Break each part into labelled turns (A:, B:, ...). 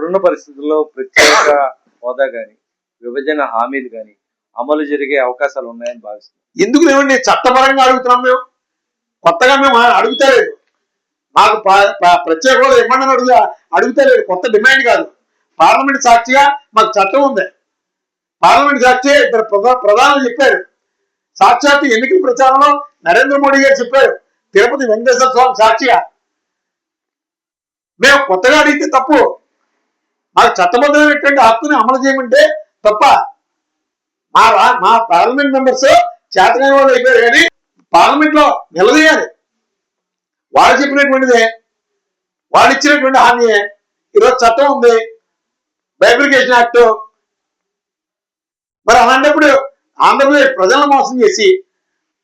A: ఇప్పుడున్న పరిస్థితుల్లో ప్రత్యేక హోదా కానీ విభజన హామీలు కానీ అమలు జరిగే అవకాశాలు ఉన్నాయని భావిస్తున్నాను
B: ఎందుకు లేవండి? చట్టపరంగా అడుగుతున్నాం మేము. కొత్తగా మేము అడుగుతలేదు. మాకు ప్రత్యేక హోదా ఇవ్వండి అని అడుగుతలేదు. కొత్త డిమాండ్ కాదు. పార్లమెంట్ సాక్షిగా మాకు చట్టం ఉంది. పార్లమెంట్ సాక్షి ఇద్దరు ప్రధా ప్రధానులు చెప్పారు. సాక్షాత్ ఎన్నికల ప్రచారంలో నరేంద్ర మోడీ గారు చెప్పారు. తిరుపతి వెంకటేశ్వర స్వామి సాక్షిగా. మేము కొత్తగా అడిగితే తప్పు. మాకు చట్టబద్ధమైనటువంటి హక్కుని అమలు చేయమంటే తప్ప మా మా పార్లమెంట్ మెంబర్స్ చేతనే వాళ్ళు అయిపోయారు కానీ పార్లమెంట్లో నిలదీయాలి. వాళ్ళు చెప్పినటువంటిదే వాళ్ళు ఇచ్చినటువంటి హామీయే ఈరోజు చట్టం ఉంది బైబిలికేషన్ యాక్ట్. మరి అలాంటప్పుడు ఆంధ్రప్రదేశ్ ప్రజలను మోసం చేసి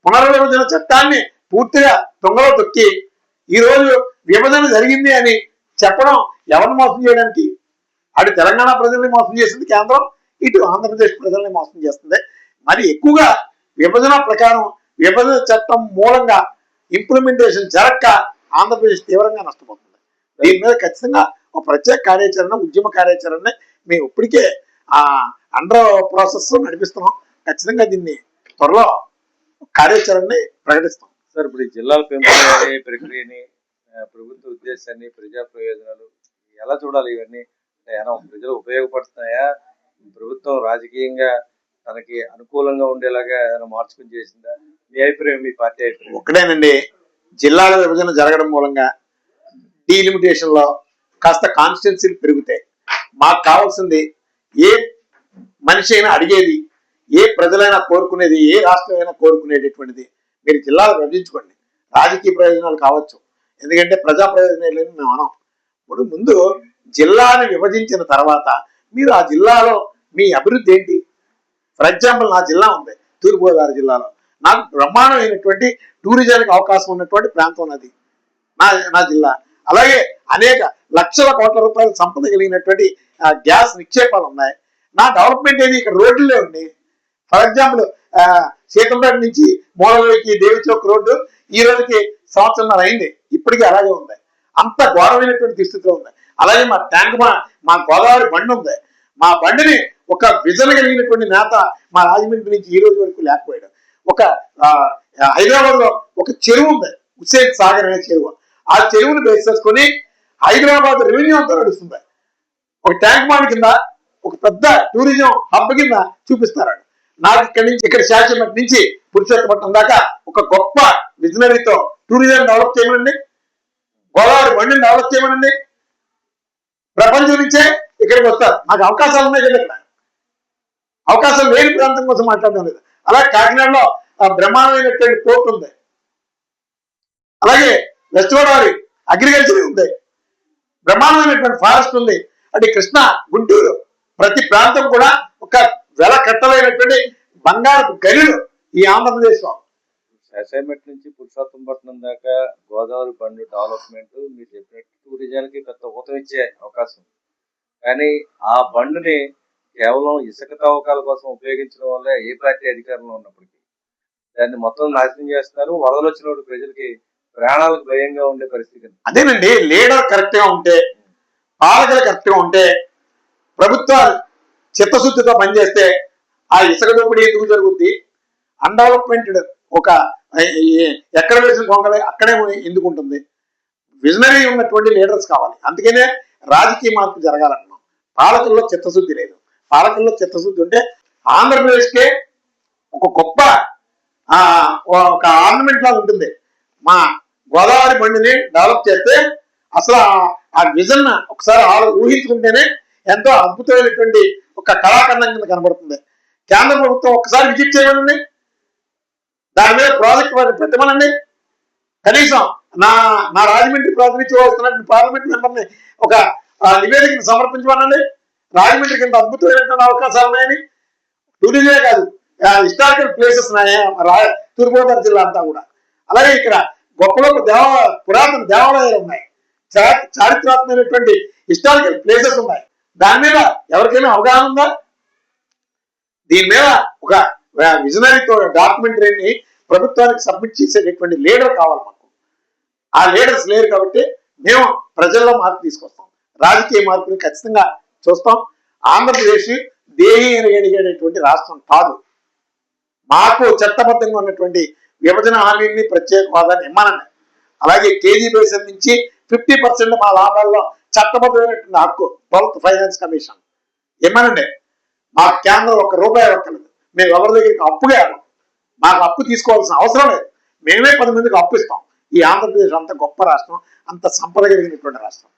B: పునర్విభజన చట్టాన్ని పూర్తిగా తొంగలో తొక్కి ఈ రోజు విభజన జరిగింది అని చెప్పడం ఎవరిని మోసం చేయడానికి అటు తెలంగాణ ప్రజల్ని మోసం చేసింది కేంద్రం ఇటు ఆంధ్రప్రదేశ్ ప్రజల్ని మోసం చేస్తుంది. మరి ఎక్కువగా విభజన ప్రకారం విభజన చట్టం మూలంగా ఇంప్లిమెంటేషన్ జరగక ఆంధ్రప్రదేశ్ తీవ్రంగా నష్టపోతుంది. దీని మీద ఖచ్చితంగా ఒక ప్రత్యేక కార్యాచరణ ఉద్యమ కార్యాచరణ మేము ఇప్పటికే ఆ అండర్ ప్రాసెస్ నడిపిస్తున్నాం. ఖచ్చితంగా దీన్ని త్వరలో కార్యాచరణని ప్రకటిస్తాం.
A: సార్ ఇప్పుడు ఈ జిల్లాల పెంపుడు ప్రక్రియని ప్రభుత్వ ఉద్దేశాన్ని ప్రజా ప్రయోజనాలు ఎలా చూడాలి ఇవన్నీ? ఏమైనా ప్రజలు ఉపయోగపడుతున్నాయా? ప్రభుత్వం రాజకీయంగా తనకి అనుకూలంగా ఉండేలాగా ఏమైనా మార్చుకుని చేసిందా? మీ అభిప్రాయం మీ పార్టీ అభిప్రాయం?
B: ఒకటేనండి జిల్లాల విభజన జరగడం మూలంగా డీలిమిటేషన్లో కాస్త కాన్స్టిట్యున్సీలు పెరుగుతాయి. మాకు కావాల్సింది ఏ మనిషి అయినా అడిగేది ఏ ప్రజలైనా కోరుకునేది ఏ రాష్ట్రం అయినా కోరుకునేటటువంటిది మీరు జిల్లాలు విభజించుకోండి. రాజకీయ ప్రయోజనాలు కావచ్చు. ఎందుకంటే ప్రజా ప్రయోజనాలు మేము అనం. ఇప్పుడు ముందు జిల్లాను విభజించిన తర్వాత మీరు ఆ జిల్లాలో మీ అభివృద్ధి ఏంటి? ఫర్ ఎగ్జాంపుల్ నా జిల్లా ఉంది తూర్పుగోదావరి జిల్లాలో. నాకు బ్రహ్మాండమైనటువంటి టూరిజానికి అవకాశం ఉన్నటువంటి ప్రాంతం అది నా నా జిల్లా. అలాగే అనేక లక్షల కోట్ల రూపాయల సంపద కలిగినటువంటి గ్యాస్ నిక్షేపాలు ఉన్నాయి. నా డెవలప్మెంట్ ఏది? ఇక్కడ రోడ్లే ఉంది ఫర్ ఎగ్జాంపుల్ సీతంపేట నుంచి మూలలోకి దేవి చౌక్ రోడ్డు ఈ రోజుకి సంవత్సరంన్నర అయింది. ఇప్పటికీ అలాగే ఉంది. అంత ఘోరమైనటువంటి దుస్థితిలో ఉంది. అలాగే మా ట్యాంక్ మా మా గోదావరి బండి ఉంది. మా బండిని ఒక విజన్ కలిగినటువంటి నేత మా రాజమండ్రి నుంచి ఈ రోజు వరకు లేకపోయాడు. ఒక హైదరాబాద్లో ఒక చెరువు ఉంది. హుసేన్ సాగర్ అనే చెరువు. ఆ చెరువును బేస్ చేసుకొని హైదరాబాద్ రెవెన్యూ అంతా నడుస్తుంది. ఒక ట్యాంక్ మాన్ కింద ఒక పెద్ద టూరిజం హబ్ కింద చూపిస్తారు నాకు ఇక్కడి నుంచి ఇక్కడ శాశ్వత నుంచి పురుషోత్తపట్నం దాకా ఒక గొప్ప విజనరీతో టూరిజం డెవలప్ చేయమనండి. గోదావరి బండిని డెవలప్ చేయమనండి. ప్రపంచం నుంచే ఇక్కడికి వస్తారు. నాకు అవకాశాలు ఉన్నాయి కదా ఇక్కడ. అవకాశం లేని ప్రాంతం కోసం మాట్లాడడం లేదు. అలాగే కాకినాడలో ఆ బ్రహ్మాండమైనటువంటి పోర్ట్ ఉంది. అలాగే వెస్ట్ గోదావరి అగ్రికల్చర్ ఉంది. బ్రహ్మాండమైనటువంటి ఫారెస్ట్ ఉంది. అంటే కృష్ణ గుంటూరు ప్రతి ప్రాంతం కూడా ఒక వెల కట్టలైనటువంటి బంగారు గనులు ఈ ఆంధ్రప్రదేశ్లో.
A: అసైన్మెంట్ నుంచి పురుషోత్తంపట్నం దాకా గోదావరి బండి డెవలప్మెంట్ మీరు చెప్పినట్టు టూరిజానికి కొత్త ప్రభుత్వం ఇచ్చే అవకాశం కానీ ఆ బండ్ని కేవలం ఇసుక తవ్వకాల కోసం ఉపయోగించడం వల్ల ఏ పార్టీ అధికారంలో ఉన్నప్పటికీ దాన్ని మొత్తం నాశనం చేస్తున్నారు. వరదలు వచ్చినప్పుడు ప్రజలకి ప్రాణాలకు భయంగా ఉండే పరిస్థితి
B: అదేనండి లీడర్ కరెక్ట్గా ఉంటే పాలకులు కరెక్ట్గా ఉంటే ప్రభుత్వాలు చిత్తశుద్ధితో పనిచేస్తే ఆ ఇసుక దోపిడీ ఎందుకు జరుగుద్ది? అన్డెవలప్మెంటెడ్ ఒక ఎక్కడ వేసిన కొంగలే అక్కడే ఎందుకు ఉంటుంది? విజనరీ ఉన్నటువంటి లీడర్స్ కావాలి. అందుకనే రాజకీయ మార్పు జరగాలంటున్నాం పాలకుల్లో చిత్తశుద్ధి లేదు. పాలకుల్లో చిత్తశుద్ధి ఉంటే ఆంధ్రప్రదేశ్కే ఒక గొప్ప ఒక ఆర్నమెంట్ లాగా ఉంటుంది. మా గోదావరి బండిని డెవలప్ చేస్తే అసలు ఆ- ఆ విజన్ ఒకసారి ఆలో ఊహించుకుంటేనే ఎంతో అద్భుతమైనటువంటి ఒక కళాఖండం కింద కనబడుతుంది. కేంద్ర ప్రభుత్వం ఒకసారి విజిట్ చేయమనండి. దాని మీద ప్రాజెక్ట్ పెట్టమనండి. కనీసం నా నా రాజమండ్రి ప్రాతినిధ్యం వస్తున్నట్టు పార్లమెంట్ మెంబర్ని ఒక నివేదికను సమర్పించమనండి. రాజమండ్రికి కింద అద్భుతమైనటువంటి అవకాశాలు ఉన్నాయని. టూరిజమే కాదు హిస్టారికల్ ప్లేసెస్ ఉన్నాయి. రా- తూర్పుగోదావరి జిల్లా అంతా కూడా. అలాగే ఇక్కడ గొప్ప గొప్ప దేవ పురాతన దేవాలయాలు ఉన్నాయి. చా- చారిత్రాత్మకమైనటువంటి హిస్టారికల్ ప్లేసెస్ ఉన్నాయి. దాని మీద ఎవరికైనా అవగాహన ఉందా? దీని మీద ఒక విజనరీతో డాక్యుమెంటరీని ప్రభుత్వానికి సబ్మిట్ చేసేటటువంటి లీడర్ కావాలి ఆ లీడర్స్ లేరు కాబట్టి మేము ప్రజల్లో మార్పు తీసుకొస్తాం. రాజకీయ మార్పుని ఖచ్చితంగా చూస్తాం. ఆంధ్రప్రదేశ్ దేహి ఎరగడిగేటటువంటి రాష్ట్రం కాదు. మాకు చట్టబద్ధంగా ఉన్నటువంటి విభజన హామీని ప్రత్యేక హోదాని ఇమ్మనండి. అలాగే కేజీ బేసిన్ నుంచి ఫిఫ్టీ పర్సెంట్ మా లాభాల్లో చట్టబద్ధమైనటువంటి హక్కు ట్వెల్త్ ఫైనాన్స్ కమిషన్. ఇమ్మనండి. మా కేంద్రం ఒక రూపాయి ఇవ్వక్కర్లేదు మేము ఎవరి దగ్గరికి అప్పుగా మాకు అప్పు తీసుకోవాల్సిన అవసరం లేదు. మేమే పది మందికి అప్పు ఇస్తాం. ఈ ఆంధ్రప్రదేశ్ అంత గొప్ప రాష్ట్రం అంత సంపద కలిగినటువంటి రాష్ట్రం.